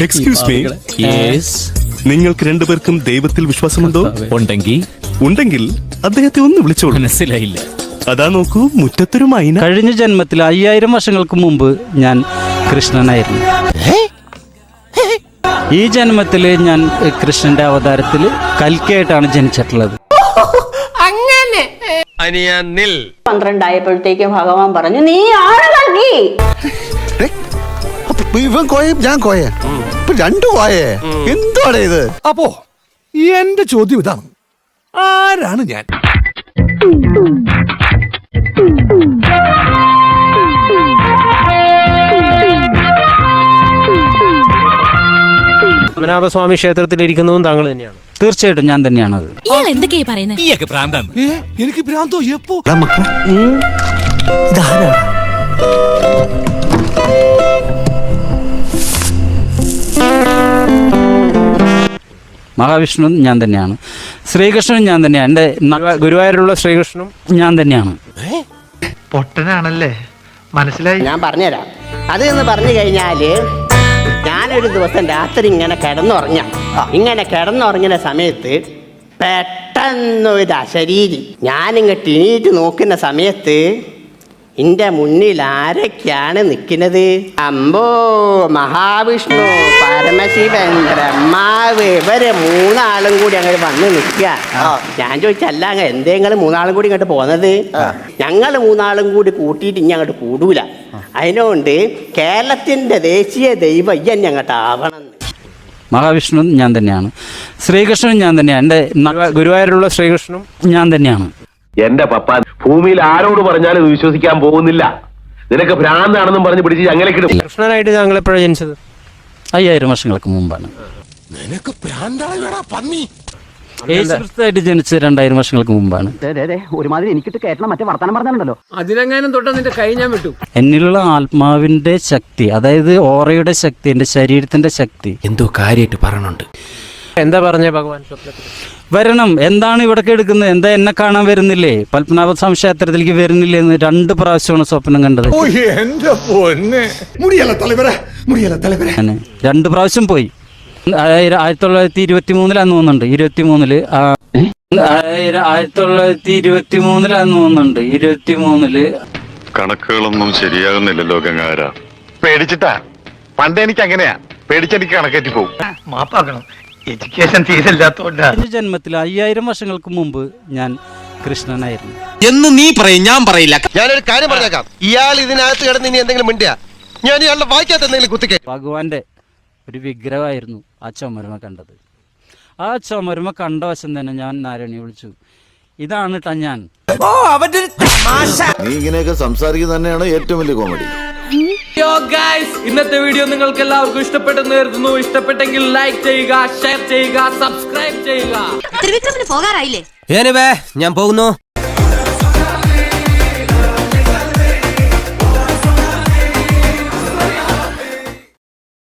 Excuse me നിങ്ങൾക്ക് രണ്ടുപേർക്കും ദൈവത്തിൽ വിശ്വാസമുണ്ടോ? ഉണ്ടെങ്കിൽ. ഉണ്ടെങ്കിൽ അദ്ദേഹത്തെ ഒന്ന് വിളിച്ചോളൂ. മനസ്സിലായില്ല. അതാ നോക്കൂ മുറ്റത്തൊരു മൈന. കഴിഞ്ഞ ജന്മത്തിൽ അയ്യായിരം വർഷങ്ങൾക്ക് മുമ്പ് ഞാൻ കൃഷ്ണനായിരുന്നു. ഈ ജന്മത്തിൽ ഞാൻ കൃഷ്ണന്റെ അവതാരത്തിൽ കൽക്കയായിട്ടാണ് ജനിച്ചിട്ടുള്ളത്. അങ്ങനെ. പന്ത്രണ്ടായപ്പോഴത്തേക്ക് ഭഗവാൻ പറഞ്ഞു നീ നൽകി? ഇവൻ ഞാൻ കോയ. ഇപ്പൊ രണ്ടു വായേ. എന്താണ് ഇത്? അപ്പോ എന്റെ ചോദ്യം ഇതാണ്. ആരാണ് ഞാൻ? പത്മനാഭസ്വാമി ക്ഷേത്രത്തിൽ ഇരിക്കുന്നതും താങ്കൾ തന്നെയാണ്. തീർച്ചയായിട്ടും ഞാൻ തന്നെയാണ് ഇയാൾ എന്തൊക്കെയാ പറയുന്നത് എനിക്ക് ഭ്രാന്തോ? എപ്പോ? മഹാവിഷ്ണു ഞാൻ തന്നെയാണ്. ശ്രീകൃഷ്ണനും ഞാൻ തന്നെയാണ്. എന്റെ ന- ഗുരുവായൂരുള്ള ശ്രീകൃഷ്ണനും ഞാൻ തന്നെയാണ്. പൊട്ടനാണല്ലേ? മനസ്സിലായി? ഞാൻ പറഞ്ഞുതരാം. അത് എന്ന് പറഞ്ഞു കഴിഞ്ഞാൽ ഞാനൊരു ദിവസം രാത്രി ഇങ്ങനെ കിടന്നുറങ്ങ ഇങ്ങനെ കിടന്നുറങ്ങുന്ന സമയത്ത് പെട്ടെന്നൊരു അശരീരി ഞാനിങ്ങോട്ട് എണീറ്റ് നോക്കുന്ന സമയത്ത് എന്റെ മുന്നിൽ ആരൊക്കെയാണ് നിൽക്കുന്നത്? അമ്പോ മഹാവിഷ്ണു പരമശിവൻ ബ്രഹ്മാവ് ഇവർ മൂന്നാളും കൂടി അങ്ങനെ വന്ന് നിൽക്കുക. ഞാൻ ചോദിച്ചല്ല അങ്ങ് എന്തേ നിങ്ങൾ മൂന്നാളും കൂടി ഇങ്ങോട്ട് പോന്നത്? ഞങ്ങൾ മൂന്നാളും കൂടി കൂട്ടിയിട്ട് ഇനി അങ്ങോട്ട് കൂടൂല. അതിനോണ്ട് കേരളത്തിന്റെ ദേശീയ ദൈവം ഇയ്യ ഞങ്ങോട്ട് ആവണം. മഹാവിഷ്ണു ഞാൻ തന്നെയാണ്. ശ്രീകൃഷ്ണനും ഞാൻ തന്നെയാണ്. എന്റെ ന- ഗുരുവായൂരുള്ള ശ്രീകൃഷ്ണനും ഞാൻ തന്നെയാണ്. എന്റെ പപ്പ ഭൂമിയിൽ ആരോട് പറഞ്ഞാലും ഇത് വിശ്വസിക്കാൻ പോകുന്നില്ല. നിനക്ക് ഭ്രാന്താണെന്നും പറഞ്ഞ് പിടിച്ച് ഞങ്ങളെക്കിടും കൃഷ്ണനായിട്ട് താങ്കൾ എപ്പോഴാണ് ജനിച്ചത് അയ്യായിരം വർഷങ്ങൾക്ക് മുമ്പാണ്. നിനക്ക് പന്നി. യേശുക്രിസ്തുവായിട്ട് ജനിച്ചത് രണ്ടായിരം വർഷങ്ങൾക്ക് മുമ്പാണ്. ഒരുമാതിരി എനിക്കിട്ട് കേട്ടണം മറ്റേ വർത്തമാനം പറഞ്ഞാലുണ്ടല്ലോ. അതിലെങ്ങാനും തൊട്ട നിന്റെ കൈ ഞാൻ വിട്ടു. എന്നിലുള്ള ആത്മാവിന്റെ ശക്തി അതായത് ഓറയുടെ ശക്തി എന്റെ ശരീരത്തിന്റെ ശക്തി. എന്തോ കാര്യമായിട്ട് പറയണുണ്ട്. എന്താ പറഞ്ഞ ഭഗവാൻ സ്വപ്നത്തിൽ വരണം. എന്താണ് ഇവിടെ എടുക്കുന്നത്? എന്താ എന്നെ കാണാൻ വരുന്നില്ലേ? പത്മനാഭസ്വാമി ക്ഷേത്രത്തിലേക്ക് വരുന്നില്ലേ എന്ന് രണ്ട് പ്രാവശ്യമാണ് സ്വപ്നം കണ്ടത്. രണ്ട് പ്രാവശ്യം പോയി. ആയിര- ആയിരത്തി തൊള്ളായിരത്തി ഇരുപത്തി മൂന്നിലാന്ന് തോന്നുന്നുണ്ട്. ഇരുപത്തി മൂന്നിൽ ആയിരത്തി തൊള്ളായിരത്തി ഇരുപത്തി മൂന്നിലാന്ന് തോന്നുന്നുണ്ട്. ഇരുപത്തി മൂന്നിൽ കണക്കുകളൊന്നും ശരിയാകുന്നില്ലല്ലോ ഗംഗാര പേടിച്ചിട്ടാ? പണ്ട് എനിക്ക് അങ്ങനെയാ പേടിച്ചെനിക്ക് കണക്കേറ്റി പോകും മാപ്പാക്കണം. എഡ്യൂക്കേഷൻ കഴിഞ്ഞ ജന്മത്തിൽ അയ്യായിരം വർഷങ്ങൾക്ക് മുമ്പ് ഞാൻ കൃഷ്ണനായിരുന്നു. എന്ന് നീ പറയും ഞാൻ പറയില്ല. ഞാനൊരു കാര്യം പറഞ്ഞേക്കാം. ഇയാൾ ഇതിനകത്ത് കിടന്ന് ഇനി എന്തെങ്കിലും മിണ്ടിയാ? ഞാൻ ഇയാളുടെ വായിക്കാത്ത എന്തെങ്കിലും കുത്തിക്കേ. ഭഗവാന്റെ ഒരു വിഗ്രഹമായിരുന്നു ആ ചുമരുമ കണ്ടത്. ആ ചുമരുമ കണ്ട വശം തന്നെ ഞാൻ നാരായണിയെ വിളിച്ചു. ഇതാണ് ഞാൻ. നീ ഇങ്ങനെയൊക്കെ സംസാരിക്കുന്നത് തന്നെയാണ് ഏറ്റവും വലിയ കോമഡി. ഇന്നത്തെ വീഡിയോ നിങ്ങൾക്ക് എല്ലാവർക്കും ഇഷ്ടപ്പെട്ടെന്ന് കരുതുന്നു. ഇഷ്ടപ്പെട്ടെങ്കിൽ ലൈക്ക് ചെയ്യുക ഷെയർ ചെയ്യുക സബ്സ്ക്രൈബ് ചെയ്യുക. ത്രിവിക്രമിന് പോകാറായില്ലേ? ഞാൻ പോകുന്നു.